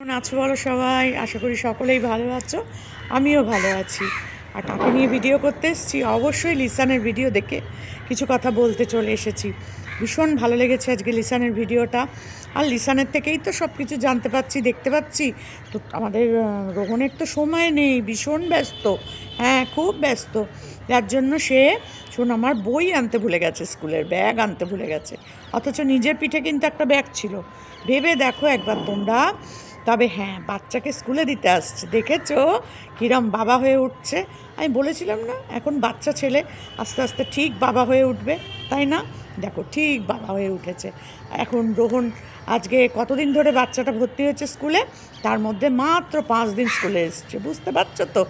কেমন আছো বলো সবাই? আশা করি সকলেই ভালো আছো। আমিও ভালো আছি। আর কাকে নিয়ে ভিডিও করতে এসেছি। অবশ্যই লিসানের ভিডিও দেখে কিছু কথা বলতে চলে এসেছি। ভীষণ ভালো লেগেছে আজকে লিসানের ভিডিওটা। আর লিসানের থেকেই তো সব কিছু জানতে পাচ্ছি দেখতে পাচ্ছি। তো আমাদের আহ, রোহনের তো সময় নেই ভীষণ ব্যস্ত। হ্যাঁ খুব ব্যস্ত। যার জন্য সে শোন আমার বই আনতে ভুলে গেছে স্কুলের ব্যাগ আনতে ভুলে গেছে। অথচ নিজের পিঠে কিন্তু একটা ব্যাগ ছিল। ভেবে দেখো একবার তোমরা। তবে হ্যাঁ বাচ্চাকে স্কুলে দিতে আসছে। দেখেছ? কিরম বাবা হয়ে উঠছে। আমি বলেছিলাম না, এখন বাচ্চা ছেলে, আস্তে আস্তে ঠিক বাবা হয়ে উঠবে, তাই না? দেখো, ঠিক বাবা হয়ে উঠেছে। এখন রোহন, আজকে কতদিন ধরে বাচ্চাটা ভর্তি হয়েছে স্কুলে? তার মধ্যে মাত্র পাঁচ দিন স্কুলে এসছে। বুঝতে পারছ তো?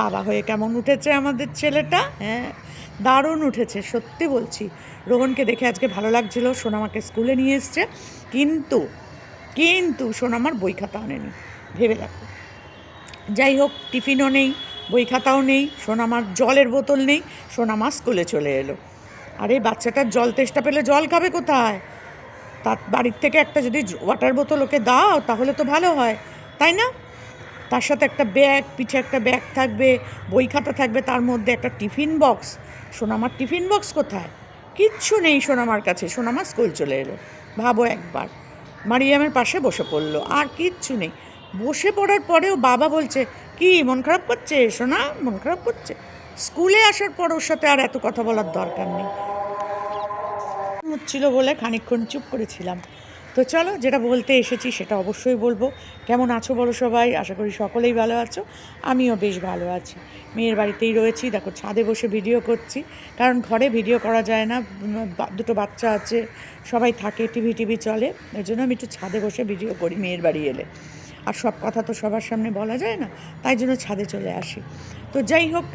বাবা হয়ে কেমন উঠেছে আমাদের ছেলেটা? হ্যাঁ দারুণ উঠেছে, সত্যি বলছি। রোহনকে দেখে আজকে ভালো লাগছিল, সোনামাকে স্কুলে নিয়ে এসছে। কিন্তু কিন্তু সোনামার বই খাতা আনেনি, ভেবে দেখো। যাই হোক, টিফিনও নেই, বই খাতাও নেই সোনামার জলের বোতল নেই সোনামা স্কুলে চলে এলো। আরে, বাচ্চাটার জল তেষ্টা পেলে জল খাবে কোথায়? তার বাড়ির থেকে একটা যদি ওয়াটার বোতল ওকে দাও, তাহলে তো ভালো হয়, তাই না? তার সাথে একটা ব্যাগ পিছে একটা ব্যাগ থাকবে, বই খাতা থাকবে, তার মধ্যে একটা টিফিন বক্স। সোনামার টিফিন বক্স কোথায়? কিচ্ছু নেই সোনামার কাছে। সোনামা স্কুল চলে এলো। ভাবো একবার। মারিয়ামের পাশে বসে পড়ল। আর কিচ্ছু নেই। বসে পড়ার পরেও বাবা বলছে, কি, মন খারাপ করছে? সোনা, মন খারাপ করছে? স্কুলে আসার পর ওর সাথে আর এত কথা বলার দরকার নেই। হচ্ছিল বলে খানিক্ষণ চুপ করেছিলাম। তো চলো, যেটা বলতে এসেছি সেটা অবশ্যই বলব। কেমন আছো বলো সবাই? আশা করি সকলেই ভালো আছো। আমিও বেশ ভালো আছি। মেয়ের বাড়িতেই রয়েছি। দেখো, ছাদে বসে ভিডিও করছি। কারণ ঘরে ভিডিও করা যায় না। দুটো বাচ্চা আছে। সবাই থাকে টিভি টিভি চলে। ওই জন্য আমি একটু ছাদে বসে ভিডিও করি মেয়ের বাড়ি এলে। আর সব কথা তো সবার সামনে বলা যায় না। তাই জন্য ছাদে চলে আসি। তো যাই হোক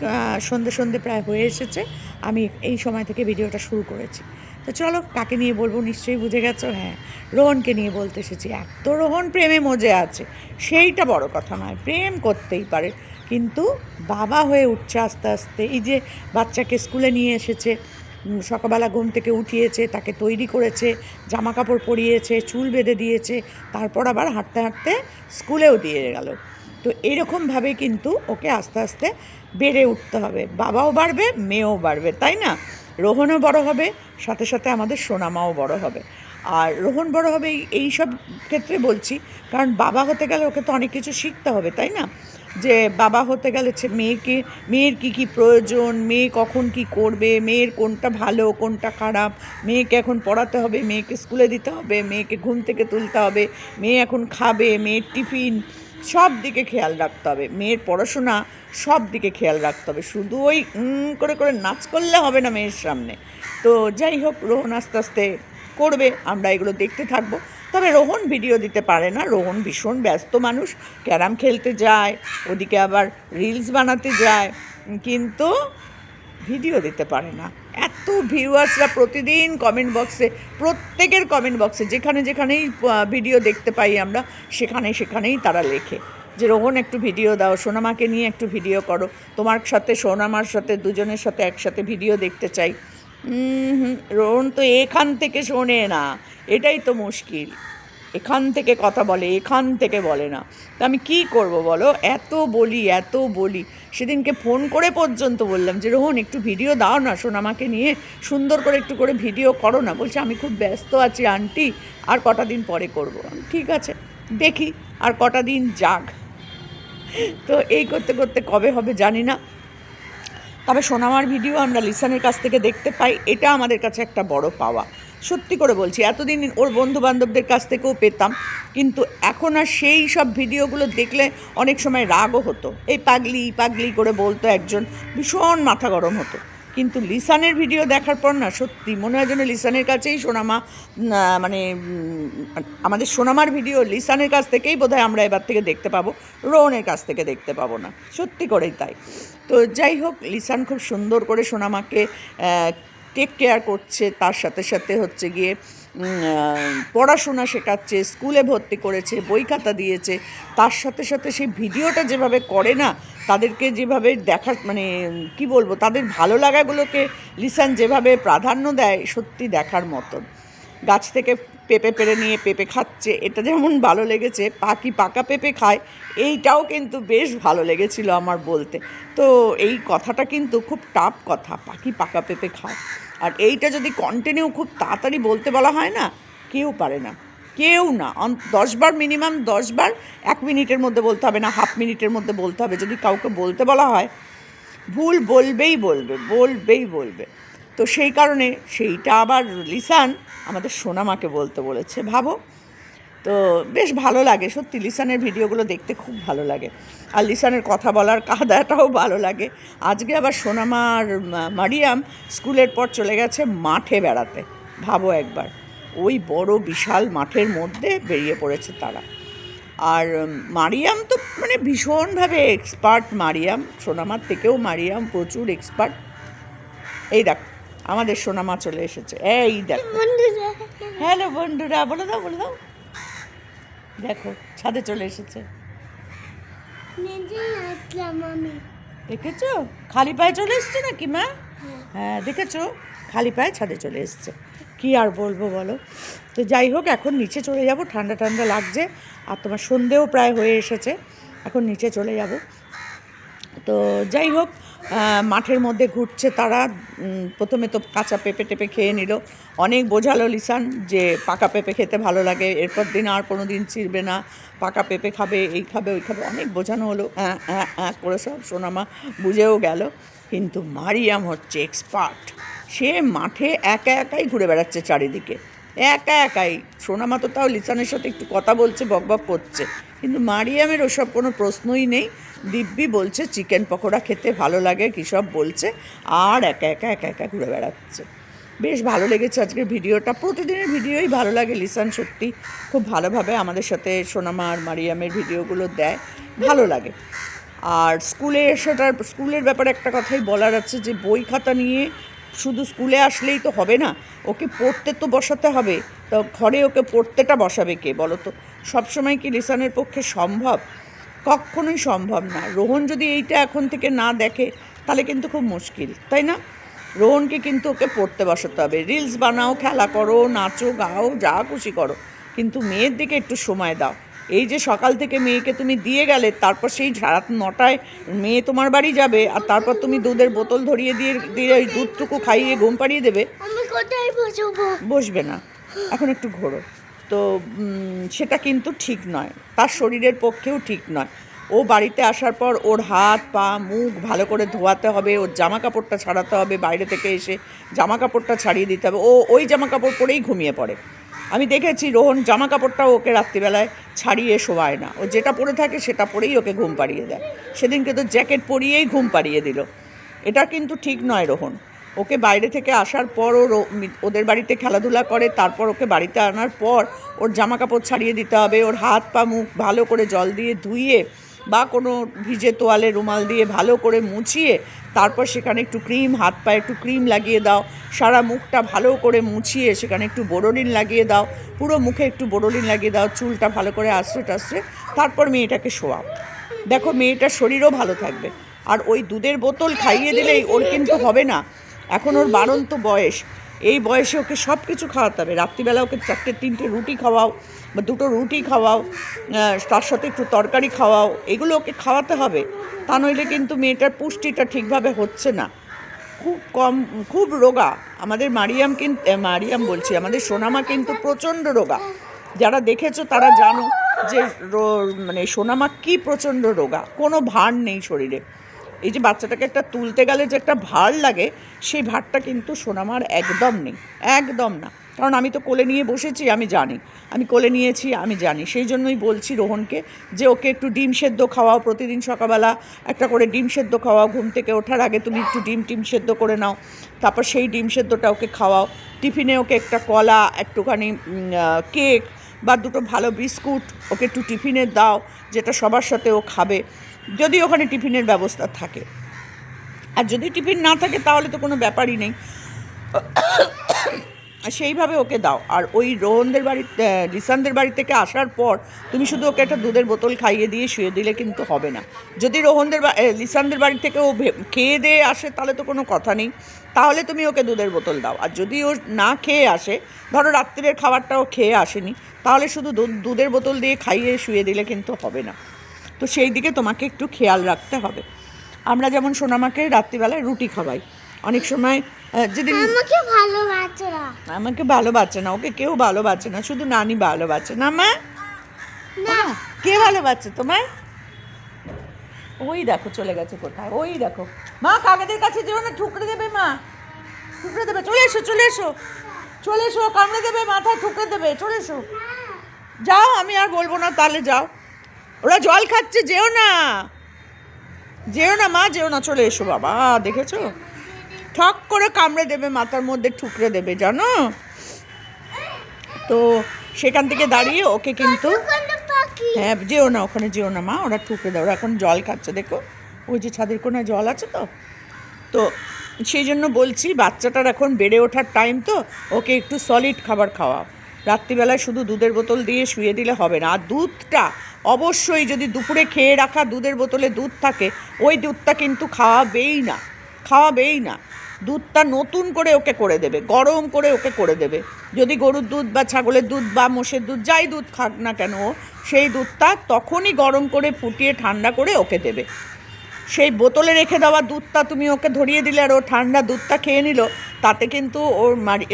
সন্ধে সন্ধে প্রায় হয়ে এসেছে। আমি এই সময় থেকে ভিডিওটা শুরু করেছি। তো চলো, কাকে নিয়ে বলব? নিশ্চয়ই বুঝে গেছো? হ্যাঁ রোহনকে নিয়ে বলতে এসেছি। এত রোহন প্রেমে মজে আছে, সেইটা বড় কথা নয়, প্রেম করতেই পারে। কিন্তু বাবা হয়ে উঠছে আস্তে আস্তে, এই যে বাচ্চাকে স্কুলে নিয়ে এসেছে সকালবেলা ঘুম থেকে উঠিয়েছে, তাকে তৈরি করেছে জামা কাপড় পরিয়েছে, চুল বেঁধে দিয়েছে, তারপর আবার হাঁটতে হাঁটতে স্কুলেও দিয়ে গেল। তো এরকমভাবে কিন্তু ওকে আস্তে আস্তে বেড়ে উঠতে হবে। বাবাও বাড়বে, মেয়েও বাড়বে, তাই না? রোহনও বড় হবে, সাথে সাথে আমাদের সোনামাও বড় হবে। আর রোহন বড় হবে এই- সব ক্ষেত্রে বলছি, কারণ বাবা হতে গেলে ওকে তো অনেক কিছু শিখতে হবে, তাই না? যে বাবা হতে গেলে মেয়েকে, মেয়ের কী কী প্রয়োজন, মেয়ে কখন কি করবে, মেয়ের কোনটা ভালো, কোনটা খারাপ, মেয়েকে এখন পড়াতে হবে, মেয়েকে স্কুলে দিতে হবে, মেয়েকে ঘুম থেকে তুলতে হবে, মেয়ে এখন খাবে, মেয়ের টিফিন সব দিকে খেয়াল রাখতে হবে। মেয়ের পড়াশোনা সব দিকে খেয়াল রাখতে হবে। শুধু ওই করে করে নাচ করলে হবে না মেয়ের সামনে। তো যাই হোক, রোহন আস্তে আস্তে করবে, আমরা এগুলো দেখতে থাকব। তবে রোহন ভিডিও দিতে পারে না। রোহন ভীষণ ব্যস্ত মানুষ। ক্যারাম খেলতে যায়, ওদিকে আবার রিলস বানাতে যায়। কিন্তু ভিডিও দিতে পারে না। এত ভিউয়ার্সরা প্রতিদিন কমেন্ট বক্সে প্রত্যেকের কমেন্ট বক্সে যেখানে যেখানেই ভিডিও দেখতে পাই আমরা সেখানে সেখানেই তারা লেখে যে রোহন একটু ভিডিও দাও সোনামাকে নিয়ে একটু ভিডিও করো। তোমার সাথে সোনামার সাথে দুজনের সাথে একসাথে ভিডিও দেখতে চাই। হুম, রোহন তো এখান থেকে শোনে না। এটাই তো মুশকিল। এখান থেকে কথা বলে, এখান থেকে বলে না। তা আমি কি করব বলো? এত বলি এত বলি। সেদিনকে ফোন করে পর্যন্ত বললাম যে, রোহন, একটু ভিডিও দাও না সোনামাকে নিয়ে সুন্দর করে একটু করে ভিডিও করো না। বলছে, আমি খুব ব্যস্ত আছি, আন্টি, আর কটা দিন পরে করব। ঠিক আছে, দেখি, আর কটা দিন যাক। তো এই করতে করতে কবে হবে জানি না। তবে সোনামার ভিডিও আমরা লিসানের কাছ থেকে দেখতে পাই, এটা আমাদের কাছে একটা বড় পাওয়া। সত্যি করে বলছি, এতদিন ওর বন্ধু বান্ধবদের কাছ থেকেও পেতাম, কিন্তু এখন আর সেই সব ভিডিওগুলো দেখলে অনেক সময় রাগও হতো। এই পাগলি পাগলি করে বলতো একজন, ভীষণ মাথা গরম হতো। কিন্তু লিসানের ভিডিও দেখার পর না, সত্যি মনে হয় যেন লিসানের কাছেই সোনামা মানে আমাদের সোনামার ভিডিও লিসানের কাছ থেকেই বোধহয় আমরা এবার থেকে দেখতে পাবো, রোহনের কাছ থেকে দেখতে পাবো না। সত্যি করেই তাই। তো যাই হোক, লিসান খুব সুন্দর করে সোনামাকে টেক কেয়ার করছে, তার সাথে সাথে হচ্ছে গিয়ে পড়াশোনা শেখাচ্ছে, স্কুলে ভর্তি করেছে, বই খাতা দিয়েছে, তার সাথে সাথে সেই ভিডিওটা যেভাবে করে না, তাদেরকে যেভাবে দেখা মানে কি বলব, তাদের ভালো লাগাগুলোকে লিসান যেভাবে প্রাধান্য দেয়, সত্যি দেখার মতন। গাছ থেকে পেঁপে পেরে নিয়ে পেঁপে খাচ্ছে, এটা যেমন ভালো লেগেছে, পাখি পাকা পেঁপে খায়, এইটাও কিন্তু বেশ ভালো লেগেছিল আমার বলতে। তো এই কথাটা কিন্তু খুব টাফ কথা, পাখি পাকা পেঁপে খায়। আর এইটা যদি কন্টিনিউ খুব তাড়াতাড়ি বলতে বলা হয় না, কেউ পারে না। কেউ না। দশবার মিনিমাম দশবার এক মিনিটের মধ্যে বলতে হবে না হাফ মিনিটের মধ্যে বলতে হবে। যদি কাউকে বলতে বলা হয়, ভুল বলবেই বলবে বলবেই বলবে। তো সেই কারণে সেইটা আবার লিসান আমাদের সোনামাকে বলতে বলেছে। ভাবো তো বেশ ভালো লাগে। সত্যি লিসানের ভিডিওগুলো দেখতে খুব ভালো লাগে। আর লিসানের কথা বলার কাদাটাও ভালো লাগে। আজকে আবার সোনামার মারিয়াম স্কুলের পর চলে গেছে মাঠে বেড়াতে। ভাবো একবার ওই বড় বিশাল মাঠের মধ্যে বেরিয়ে পড়েছে তারা। আর মারিয়াম তো মানে ভীষণভাবে এক্সপার্ট মারিয়াম সোনামার থেকেও মারিয়াম প্রচুর এক্সপার্ট এই দেখ আমাদের সোনামা চলে এসেছে। এই দেখ। হ্যালো বন্ধুরা বলে দাও বলে দাও। দেখো ছাদে চলে এসেছে। দেখেছ? খালি পায়ে চলে এসছে নাকি মা? হ্যাঁ দেখেছ? খালি পায়ে ছাদে চলে এসছে। কি আর বলব বলো? তো যাই হোক এখন নিচে চলে যাব। ঠান্ডা ঠান্ডা লাগছে। আর তোমার সন্ধেও প্রায় হয়ে এসেছে। এখন নিচে চলে যাব। তো যাই হোক মাঠের মধ্যে ঘুরছে তারা। প্রথমে তো কাঁচা পেঁপে টেপে খেয়ে নিল। অনেক বোঝালো লিসান যে পাকা পেঁপে খেতে ভালো লাগে। এরপর দিন আর কোনো দিন চিরবে না। পাকা পেঁপে খাবে, এই খাবে, ওই খাবে। অনেক বোঝানো হলো। হ্যাঁ হ্যাঁ হ্যাঁ করে সব সোনামা বুঝেও গেল। কিন্তু মারিয়াম হচ্ছে এক্সপার্ট। সে মাঠে একা একাই ঘুরে বেড়াচ্ছে চারিদিকে। একা একাই। সোনামা তো তাও লিসানের সাথে একটু কথা বলছে বক বক করছে। কিন্তু মারিয়ামের ওসব কোনো প্রশ্নই নেই। দিব্যি বলছে, চিকেন পকোড়া খেতে ভালো লাগে কী সব বলছে, আর একা একা একা একা ঘুরে বেড়াচ্ছে। বেশ ভালো লেগেছে আজকের ভিডিওটা। প্রতিদিনের ভিডিওই ভালো লাগে লিসান, সত্যি। খুব ভালোভাবে আমাদের সাথে সোনামা আর মারিয়ামের ভিডিওগুলো দেয়, ভালো লাগে। আর স্কুলে সেটার স্কুলের ব্যাপারে একটা কথাই বলার আছে যে, বই খাতা নিয়ে শুধু স্কুলে আসলেই তো হবে না, ওকে পড়তে তো বসাতে হবে। তো ঘরে ওকে পড়তেটা বসাবে কে বলো তো? সবসময় কি লিসানের পক্ষে সম্ভব? কখনোই সম্ভব না। রোহন যদি এইটা এখন থেকে না দেখে তাহলে কিন্তু খুব মুশকিল তাই না? রোহনকে কিন্তু ওকে পড়তে বসাতে হবে। রিলস বানাও খেলা করো নাচো গাও যা খুশি করো। কিন্তু মেয়ের দিকে একটু সময় দাও। এই যে সকাল থেকে মেয়েকে তুমি দিয়ে গেলে তারপর সেই রাত নটায় মেয়ে তোমার বাড়ি যাবে আর তারপর তুমি দুধের বোতল ধরিয়ে দিয়ে দিয়ে ওই দুধটুকু খাইয়ে ঘুম পাড়িয়ে দেবে। বসবে না। এখন একটু ঘোরো। তো সেটা কিন্তু ঠিক নয়। তার শরীরের পক্ষেও ঠিক নয়। ও বাড়িতে আসার পর ওর হাত, পা, মুখ ভালো করে ধোয়াতে হবে, ওর জামা কাপড়টা ছাড়াতে হবে, বাইরে থেকে এসে জামা কাপড়টা ছাড়িয়ে দিতে হবে। ও ওই জামা কাপড় পরেই ঘুমিয়ে পড়ে। আমি দেখেছি রোহন জামা কাপড়টাও ওকে রাত্রিবেলায় ছাড়িয়ে শোয়ায় না। ও যেটা পরে থাকে সেটা পরেই ওকে ঘুম পাড়িয়ে দেয়। সেদিনকে তো জ্যাকেট পরিয়েই ঘুম পাড়িয়ে দিল। এটা কিন্তু ঠিক নয় রোহন। ওকে বাইরে থেকে আসার পর ও রো- ওদের বাড়িতে খেলাধুলা করে, তারপর ওকে বাড়িতে আনার পর ওর জামা কাপড় ছাড়িয়ে দিতে হবে, ওর হাত পা, মুখ ভালো করে জল দিয়ে ধুইয়ে বা কোনো ভিজে তোয়ালে রুমাল দিয়ে ভালো করে মুছিয়ে তারপর সেখানে একটু ক্রিম, হাত পায়ে একটু ক্রিম লাগিয়ে দাও, সারা মুখটা ভালো করে মুছিয়ে সেখানে একটু বোরোলিন লাগিয়ে দাও, পুরো মুখে একটু বোরোলিন লাগিয়ে দাও, চুলটা ভালো করে আশ্রে টাশ্রে তারপর মেয়েটাকে শোয়াও। দেখো মেয়েটার শরীরও ভালো থাকবে। আর ওই দুধের বোতল খাইয়ে দিলেই ওর কিন্তু হবে না। এখন ওর বাড়ন্ত বয়স। এই বয়সে ওকে সব কিছু খাওয়াতে হবে। রাত্রিবেলা ওকে চারটে, তিনটে রুটি খাওয়াও বা দুটো রুটি খাওয়াও তার সাথে একটু তরকারি খাওয়াও, এগুলো ওকে খাওয়াতে হবে। তা নইলে কিন্তু মেয়েটার পুষ্টিটা ঠিকভাবে হচ্ছে না। খুব কম, খুব রোগা। আমাদের মারিয়াম কিন্তু মারিয়াম বলছি, আমাদের সোনামা কিন্তু প্রচণ্ড রোগা। যারা দেখেছ তারা জানো যে মানে সোনামা কি প্রচণ্ড রোগা। কোনো ভার নেই শরীরে। এই যে বাচ্চাটাকে একটা তুলতে গেলে যে একটা ভার লাগে, সেই ভারটা কিন্তু সোনামার একদম নেই, একদম না। কারণ আমি তো কোলে নিয়ে বসেছি, আমি জানি। আমি কোলে নিয়েছি, আমি জানি। সেই জন্যই বলছি রোহনকে যে ওকে একটু ডিম সেদ্ধ খাওয়াও প্রতিদিন সকালবেলা, একটা করে ডিম সেদ্ধ খাওয়াও, ঘুম থেকে ওঠার আগে তুমি একটু ডিম টিম সেদ্ধ করে নাও, তারপর সেই ডিম সেদ্ধটা ওকে খাওয়াও। টিফিনে ওকে একটা কলা, একটুখানি কেক বা দুটো ভালো বিস্কুট ওকে একটু টিফিনে দাও, যেটা সবার সাথে ও খাবে। যদি ওখানে টিফিনের ব্যবস্থা থাকে। আর যদি টিফিন না থাকে, তাহলে তো কোনো ব্যাপারই নেই। সেইভাবে ওকে দাও। আর ওই রোহনদের বাড়ি রিসানদের বাড়ি থেকে আসার পর তুমি শুধু ওকে একটা দুধের বোতল খাইয়ে দিয়ে শুয়ে দিলে কিন্তু হবে না। যদি রোহনদের লিসানদের বাড়ি থেকে ও খেয়ে দিয়ে আসে, তাহলে তো কোনো কথা নেই। তাহলে তুমি ওকে দুধের বোতল দাও। আর যদি ও না খেয়ে আসে, ধরো রাত্রিরের খাবারটাও খেয়ে আসেনি, তাহলে শুধু দুধ, দুধের বোতল দিয়ে খাইয়ে শুয়ে দিলে কিন্তু হবে না। তো সেই দিকে তোমাকে একটু খেয়াল রাখতে হবে। আমরা যেমন সোনামাকে রাত্রিবেলায় রুটি খাওয়াই অনেক সময় যেদিন আমাকে ভালোবাসে না। আমাকে ভালোবাসে না ওকে কেউ ভালোবাসে না শুধু নানি ভালোবাসে না মা? না। কে ভালোবাসে তোমায়? ওই দেখো চলে গেছে কোথায় ওই দেখো। মা কাগজের কাছে যেও না ঠুকরে দেবে মা। ঠুকরে দেবে চলে এসো চলে এসো। চলে এসো কামড়ে দেবে মাথায় ঠুকরে দেবে চলে এসো। যাও আমি আর বলব না তাহলে যাও। ওরা জল খাচ্ছে, যেও না। যেও না, মা, যেও না, চলে এসো, বাবা। দেখেছ? ঠক করে কামড়ে দেবে, মাথার মধ্যে ঠুকরে দেবে, জানো? তো সেখান থেকে দাঁড়িয়ে ওকে কিন্তু হ্যাঁ যেও না, ওখানে যেও না, মা, ওরা ঠুকরে দেয়। ওরা এখন জল খাচ্ছে, দেখো। ওই যে ছাদের কোনায় জল আছে তো? তো সেই জন্য বলছি, বাচ্চাটার এখন বেড়ে ওঠার টাইম তো, ওকে একটু সলিড খাবার খাওয়াও। রাত্রিবেলায় শুধু দুধের বোতল দিয়ে শুয়ে দিলে হবে না। আর দুধটা অবশ্যই যদি দুপুরে খেয়ে রাখা দুধের বোতলে দুধ থাকে, ওই দুধটা কিন্তু খাওয়াবেই না খাওয়াবেই না। দুধটা নতুন করে ওকে করে দেবে, গরম করে ওকে করে দেবে। যদি গরুর দুধ বা ছাগলের দুধ বা মোষের দুধ, যাই দুধ খাক না কেন, সেই দুধটা তখনই গরম করে ফুটিয়ে ঠান্ডা করে ওকে দেবে। সেই বোতলে রেখে দেওয়া দুধটা তুমি ওকে ধরিয়ে দিলে আর ও ঠান্ডা দুধটা খেয়ে নিল, তাতে কিন্তু ওর মারি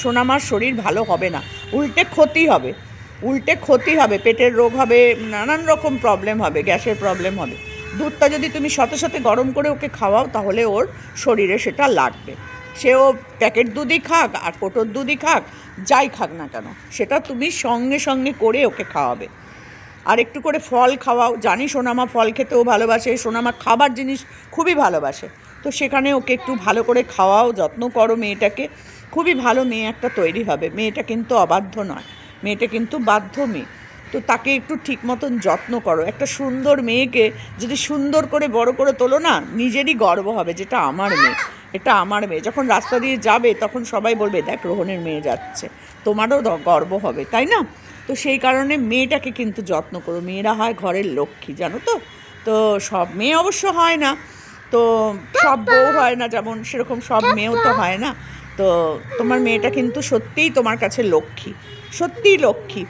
সোনামার শরীর ভালো হবে না। উল্টে ক্ষতি হবে। উল্টে ক্ষতি হবে, পেটের রোগ হবে, নানান রকম প্রবলেম হবে, গ্যাসের প্রবলেম হবে। দুধটা যদি তুমি সাথে সাথে গরম করে ওকে খাওয়াও, তাহলে ওর শরীরে সেটা লাগবে। সে ও প্যাকেট দুধই খাক আর কোটোর দুধই খাক, যাই খাক না কেন, সেটা তুমি সঙ্গে সঙ্গে করে ওকে খাওয়াবে। আর একটু করে ফল খাওয়াও। জানি সোনামা ফল খেতেও ভালোবাসে, সোনামা খাবার জিনিস খুবই ভালোবাসে। তো সেখানে ওকে একটু ভালো করে খাওয়াও, যত্ন করো মেয়েটাকে। খুবই ভালো মেয়ে একটা তৈরি হবে। মেয়েটা কিন্তু অবাধ্য নয়। মেয়েটা কিন্তু বাধ্য মেয়ে। তো তাকে একটু ঠিক মতন যত্ন করো। একটা সুন্দর মেয়েকে যদি সুন্দর করে, বড় করে তোলো না, নিজেরই গর্ব হবে যেটা আমার মেয়ে। এটা আমার মেয়ে। যখন রাস্তা দিয়ে যাবে, তখন সবাই বলবে, দেখ, রোহনের মেয়ে যাচ্ছে। তোমারও গর্ব হবে। তাই না? তো সেই কারণে মেয়েটাকে কিন্তু যত্ন করো। মেয়েরা হয় ঘরের লক্ষ্মী জানো তো? তো সব মেয়ে অবশ্য হয় না। তো সব বউ হয় না যেমন সেরকম সব মেয়েও তো হয় না। তো তোমার মেয়েটা কিন্তু সত্যিই তোমার কাছে লক্ষ্মী সত্যিই লক্ষ্মী।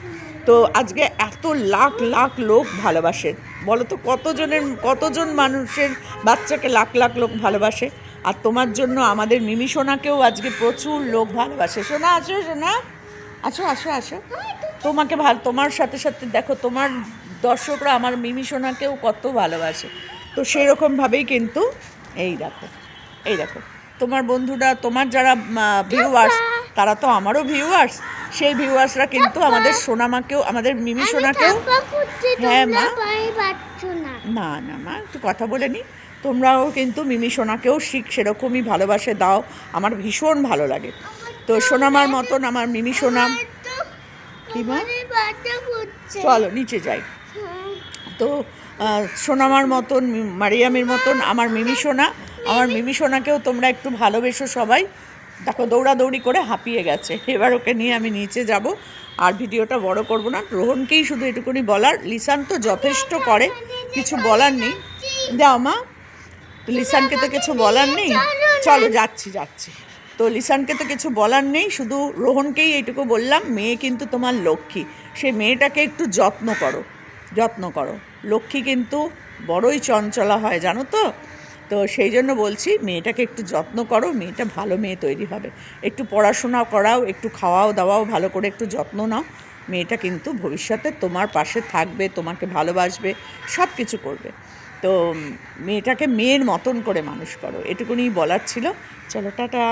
তো আজকে এত লাখ লাখ লোক ভালোবাসে। বলো তো কতজনের কতজন মানুষের বাচ্চাকে লাখ লাখ লোক ভালোবাসে? আর তোমার জন্য আমাদের মিমি সোনাকেও আজকে প্রচুর লোক ভালোবাসে। সোনা আসো সোনা। আসো আসো আসো। তোমাকে ভালো তোমার সাথে সাথে দেখো তোমার দর্শকরা আমার মিমি সোনাকেও কত ভালোবাসে। তো সেরকমভাবেই কিন্তু এই দেখো এই দেখো। তোমার বন্ধুরা তোমার যারা ভিউয়ার্স তারা তো আমারও ভিউয়ার্স সেই ভিউয়ার্সরা কিন্তু আমাদের সোনামাকেও আমাদের মিমি সোনাকেও হ্যাঁ, মা। না না মা একটু কথা বলে নি। তোমরাও কিন্তু মিমি সোনাকেও শিখ সেরকমই ভালোবাসে দাও। আমার ভীষণ ভালো লাগে। তো সোনামার মতন আমার মিমি সোনাম কি চলো, নিচে যাই। তো সোনামার মতন মারিয়ামের মতন আমার মিমি সোনা। আমার মিমি সোনাকেও তোমরা একটু ভালোবেসো সবাই। দেখো, দৌড়াদৌড়ি করে হাঁপিয়ে গেছে। এবার ওকে নিয়ে আমি নিচে যাব। আর ভিডিওটা বড় করব না। রোহনকেই শুধু এটুকুনি বলার। লিসান তো যথেষ্ট করে। কিছু বলার নেই। দাও মা। লিসানকে তো কিছু বলার নেই। চলো, যাচ্ছি যাচ্ছি। তো লিসানকে তো কিছু বলার নেই, শুধু রোহনকেই এইটুকু বললাম, মেয়ে কিন্তু তোমার লক্ষ্মী। সে মেয়েটাকে একটু যত্ন করো যত্ন করো। লক্ষ্মী কিন্তু বড়ই চঞ্চলা হয়, জানো তো? তো সেই জন্য বলছি, মেয়েটাকে একটু যত্ন করো, মেয়েটা ভালো মেয়ে তৈরি হবে। একটু পড়াশোনা করাও, একটু খাওয়াও দাওয়াও ভালো করে একটু যত্ন নাও। মেয়েটা কিন্তু ভবিষ্যতে তোমার পাশে থাকবে, তোমাকে ভালোবাসবে, সব কিছু করবে। তো মেয়েটাকে মেয়ের মতন করে মানুষ করো এটুকুনি বলার ছিল। চলো, টাটা।